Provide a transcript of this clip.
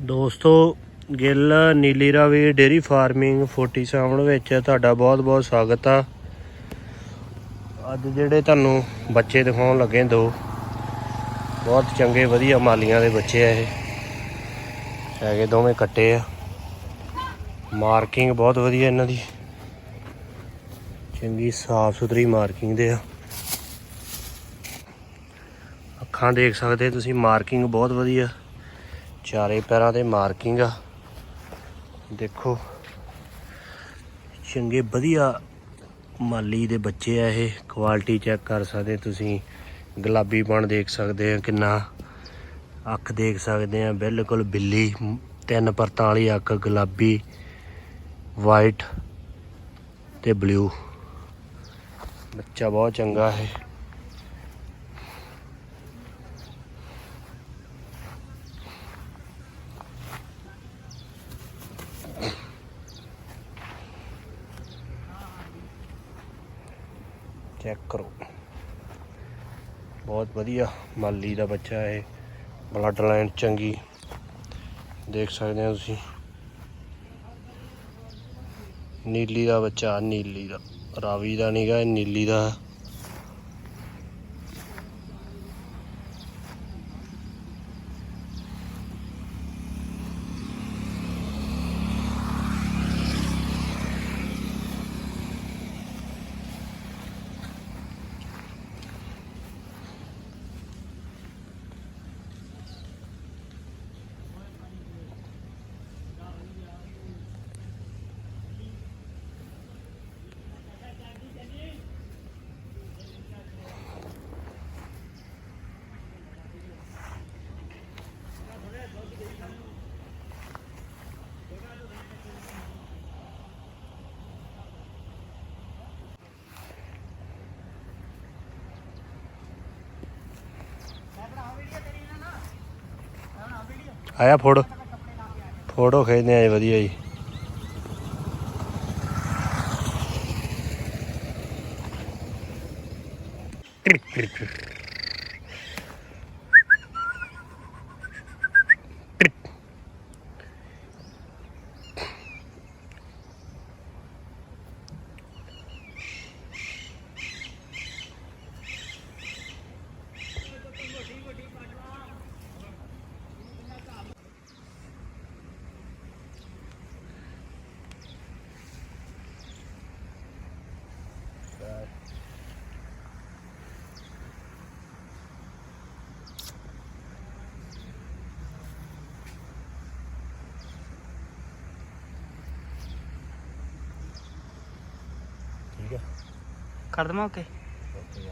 ਦੋਸਤੋ, Gill Neeli Ravi dairy farming 47 ਵਿੱਚ ਤੁਹਾਡਾ ਬਹੁਤ-ਬਹੁਤ ਸਵਾਗਤ ਆ। ਅੱਜ ਜਿਹੜੇ ਤੁਹਾਨੂੰ ਬੱਚੇ ਦਿਖਾਉਣ ਲੱਗੇ ਦੋ, ਬਹੁਤ ਚੰਗੇ ਵਧੀਆ ਮਾਲੀਆਂ ਦੇ ਬੱਚੇ ਆ ਇਹ। ਹੈਗੇ ਦੋਵੇਂ ਕੱਟੇ ਆ। ਮਾਰਕਿੰਗ ਬਹੁਤ ਵਧੀਆ ਇਹਨਾਂ ਦੀ। ਚੰਗੀ ਸਾਫ਼ ਸੁਥਰੀ ਮਾਰਕਿੰਗ ਦੇ ਆ। ਅੱਖਾਂ ਦੇਖ ਸਕਦੇ ਤੁਸੀਂ, ਮਾਰਕਿੰਗ ਬਹੁਤ ਵਧੀਆ। ਚਾਰੇ ਪੈਰਾਂ ਤੇ ਮਾਰਕਿੰਗ ਆ। ਦੇਖੋ, ਚੰਗੇ ਵਧੀਆ ਮਾਲੀ ਦੇ ਬੱਚੇ ਆ ਇਹ। ਕੁਆਲਿਟੀ ਚੈੱਕ ਕਰ ਸਕਦੇ ਤੁਸੀਂ। ਗੁਲਾਬੀ ਬਣ ਦੇਖ ਸਕਦੇ ਆ ਕਿੰਨਾ। ਅੱਖ ਦੇਖ ਸਕਦੇ ਆ, ਬਿਲਕੁਲ ਬਿੱਲੀ। ਤਿੰਨ ਪਰਤਾਂ ਵਾਲੀ ਅੱਖ, ਗੁਲਾਬੀ ਵਾਈਟ ਤੇ ਬਲੂ ਬੱਚਾ ਬਹੁਤ ਚੰਗਾ ਹੈ ਚੈੱਕ ਕਰੋ। ਬਹੁਤ ਵਧੀਆ ਮਾਲੀ ਦਾ ਬੱਚਾ ਇਹ। ਬਲੱਡ ਲਾਈਨ ਚੰਗੀ। ਦੇਖ ਸਕਦੇ ਹੋ ਤੁਸੀਂ। ਨੀਲੀ ਦਾ ਬੱਚਾ, ਨੀਲੀ ਦਾ। ਰਾਵੀ ਦਾ ਨਹੀਂਗਾ ਇਹ ਨੀਲੀ ਦਾ। ਆਇਆ ਫੋਟੋ? ਫੋਟੋ ਖਿੱਚਦੇ ਆ ਵਧੀਆ ਜੀ। ਠੀਕ ਹੈ ਕਰ ਦਵਾਂ ਓਕੇ। ਓਕੇ